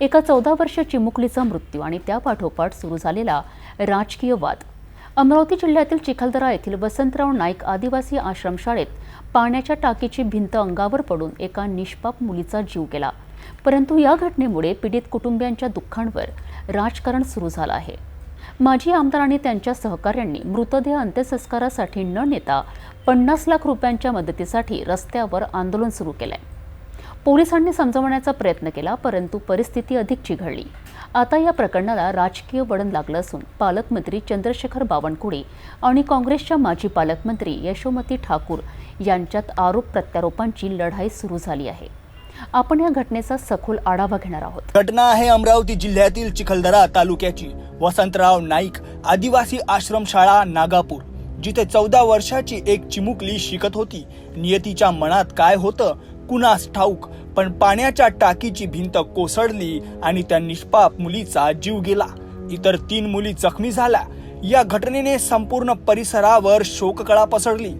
एका चौदा वर्ष चिमुकलीचा मृत्यू आणि त्यापाठोपाठ सुरू झालेला राजकीय वाद. अमरावती जिल्ह्यातील चिखलदरा येथील वसंतराव नाईक आदिवासी आश्रमशाळेत पाण्याच्या टाकीची भिंत अंगावर पडून एका निष्पाप मुलीचा जीव गेला. परंतु या घटनेमुळे पीडित कुटुंबियांच्या दुःखांवर राजकारण सुरू झालं आहे. माजी आमदार आणि त्यांच्या सहकाऱ्यांनी मृतदेह अंत्यसंस्कारासाठी न नेता पन्नास लाख रुपयांच्या मदतीसाठी रस्त्यावर आंदोलन सुरू केलं आहे पोलिसांनी समजवण्याचा प्रयत्न केला परंतु परिस्थिती अधिक चिघळली. आता या प्रकरणाला राजकीय वळण लागलं असून पालकमंत्री चंद्रशेखर बावनकुळे आणि काँग्रेसच्या माजी पालकमंत्री यशोमती ठाकूर यांच्यात आरोप प्रत्यारोपांची लढाई सुरू झाली आहे. आपण या घटनेचा सखोल आढावा घेणार आहोत. घटना आहे अमरावती जिल्ह्यातील चिखलदरा तालुक्याची. वसंतराव नाईक आदिवासी आश्रमशाळा नागापूर जिथे चौदा वर्षाची एक चिमुकली शिकत होती. नियतीच्या मनात काय होतं? कुणास ठाऊक पण पाण्याच्या टाकीची भिंत कोसळली आणि त्या निष्पाप मुलीचा जीव गेला. इतर तीन मुली जखमी झाल्या. या घटनेने संपूर्ण परिसरावर शोककळा पसरली.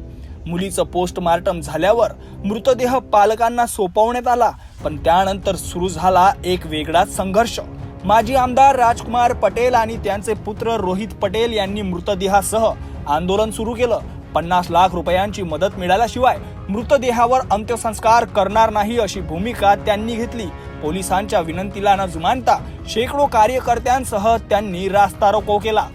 मुलीचं पोस्टमार्टम झाल्यावर मृतदेह पालकांना सोपवण्यात आला पण त्यानंतर सुरू झाला एक वेगळाच संघर्ष. माजी आमदार राजकुमार पटेल आणि त्यांचे पुत्र रोहित पटेल यांनी मृतदेहासह आंदोलन सुरू केलं. पन्नास लाख रुपयांची मदत मिळाल्याशिवाय मृतदेहावर अंत्यसंस्कार करणार नाही अशी भूमिका त्यांनी घेतली. पोलिसांच्या विनंतीला न जुमानता शेकडो कार्यकर्त्यांसह त्यांनी रास्ता रोको केला.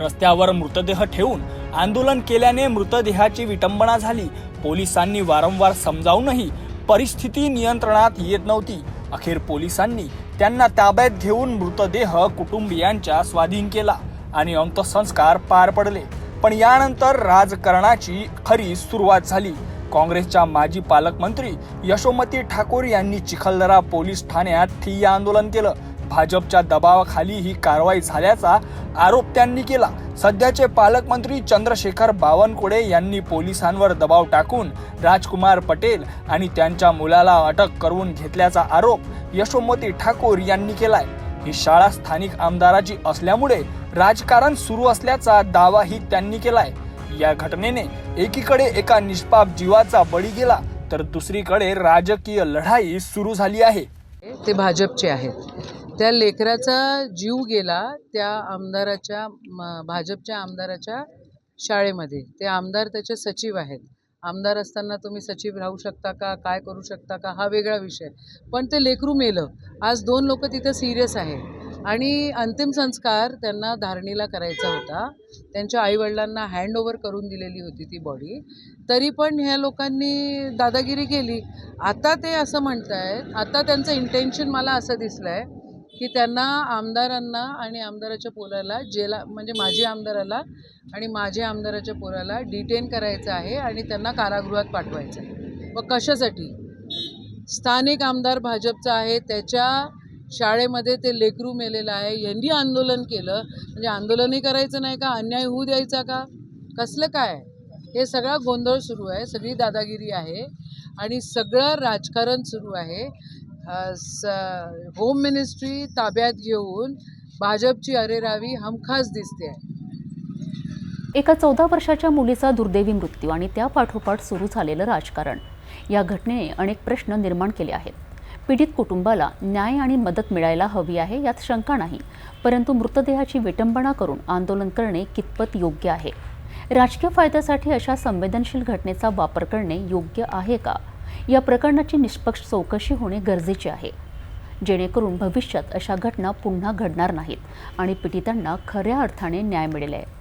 रस्त्यावर मृतदेह ठेवून आंदोलन केल्याने मृतदेहाची विटंबना झाली. पोलिसांनी वारंवार समजावूनही परिस्थिती नियंत्रणात येत नव्हती. अखेर पोलिसांनी त्यांना ताब्यात घेऊन मृतदेह कुटुंबियांच्या स्वाधीन केला आणि अंत्यसंस्कार पार पडले. पण यानंतर राजकारणाची खरी सुरुवात झाली. काँग्रेसच्या माजी पालकमंत्री यशोमती ठाकूर यांनी चिखलदरा पोलीस ठाण्यात ठिय्या आंदोलन केलं. भाजपच्या दबावाखाली ही कारवाई झाल्याचा आरोप त्यांनी केला. सध्याचे पालकमंत्री चंद्रशेखर बावनकुळे यांनी पोलिसांवर दबाव टाकून राजकुमार पटेल आणि त्यांच्या मुलाला अटक करून घेतल्याचा आरोप यशोमती ठाकूर यांनी केलाय. ही शाळा स्थानिक आमदाराची असल्यामुळे राजकारण सुरू असल्याचा दावाही त्यांनी केलाय. या घटनेने एकीकडे एका निष्पाप जीवाचा बळी गेला तर दुसरीकडे राजकीय लढाई सुरू झाली आहे. ते भाजपचे आहेत. त्या लेकराचा जीव गेला त्या आमदाराच्या म- भाजपच्या आमदाराच्या शाळेमध्ये. ते आमदार त्याचे सचिव आहेत. आमदार असताना तुम्ही सचिव राहू शकता का काय करू शकता का हा वेगळा विषय. पण ते लेकरू मेलं. आज दोन लोक तिथं सिरियस आहे आणि अंतिम संस्कार त्यांना धारणीला करायचा होता. त्यांच्या आईवडिलांना हँड करून दिलेली होती ती बॉडी तरी पण ह्या लोकांनी दादागिरी केली. आता ते असं म्हणत आहेत आता त्यांचं इंटेन्शन मला असं दिसलं आहे की त्यांना आमदारांना आणि आमदाराच्या पोराला जेला म्हणजे माजी आमदाराला आणि माझ्या आमदाराच्या पोराला डिटेन करायचं आहे आणि त्यांना कारागृहात पाठवायचं आहे. व कशासाठी? स्थानिक आमदार भाजपचा आहे त्याच्या शाळेमध्ये ते लेकरू मेलेलं आहे. यांनी आंदोलन केलं. म्हणजे आंदोलनही करायचं नाही का? अन्याय होऊ द्यायचा का? कसलं काय? हे सगळा गोंधळ सुरू आहे. सगळी दादागिरी आहे. आणि सगळं राजकारण सुरू आहे. स होम मिनिस्ट्री ताब्यात घेऊन भाजपची अरेरावी हमखास दिसते आहे. एका चौदा वर्षाच्या मुलीचा दुर्दैवी मृत्यू आणि त्यापाठोपाठ सुरू झालेलं राजकारण. या घटनेने अनेक प्रश्न निर्माण केले आहेत. पीडित कुटुंबाला न्याय आणि मदत मिळायला हवी आहे यात शंका नाही. परंतु मृतदेहाची विटंबना करून आंदोलन करणे कितपत योग्य आहे? राजकीय फायद्यासाठी अशा संवेदनशील घटनेचा वापर करणे योग्य आहे का? या प्रकरणाची निष्पक्ष चौकशी होणे गरजेचे आहे. जेणेकरून भविष्यात अशा घटना पुन्हा घडणार नाहीत आणि पीडितांना खऱ्या अर्थाने न्याय मिळेल. आहे